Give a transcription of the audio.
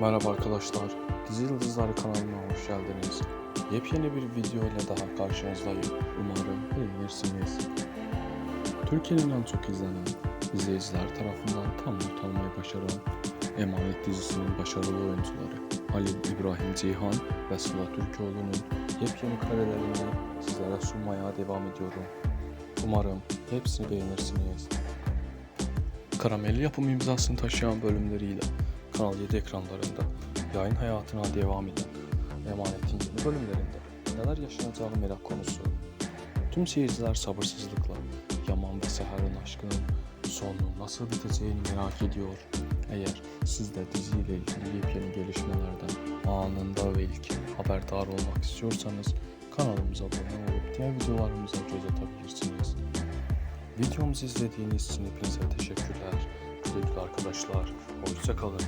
Merhaba arkadaşlar, Dizi Yıldızları kanalına hoş geldiniz. Yepyeni bir video ile daha karşınızdayım. Umarım beğenirsiniz. Türkiye'nin en çok izlenen izleyiciler tarafından tam not almayı başaran Emanet dizisinin başarılı oyuncuları Halil İbrahim Ceyhan ve Sıla Türkoğlu'nun yepyeni karelerini sizlere sunmaya devam ediyorum. Umarım hepsini beğenirsiniz. Karamelli yapım imzasını taşıyan bölümleriyle Kanal 7 ekranlarında yayın hayatına devam eden Emanet'in yeni bölümlerinde neler yaşanacağı merak konusu. Tüm seyirciler sabırsızlıkla Yaman ve Seher'in aşkının sonunun nasıl biteceğini merak ediyor. Eğer siz de diziyle ilgili yepyeni gelişmelerden anında ve ilk haberdar olmak istiyorsanız kanalımıza abone olup diğer videolarımıza göz atabilirsiniz. Videomuzu izlediğiniz için hepinize teşekkürler. Güle arkadaşlar. Hoşçakalın.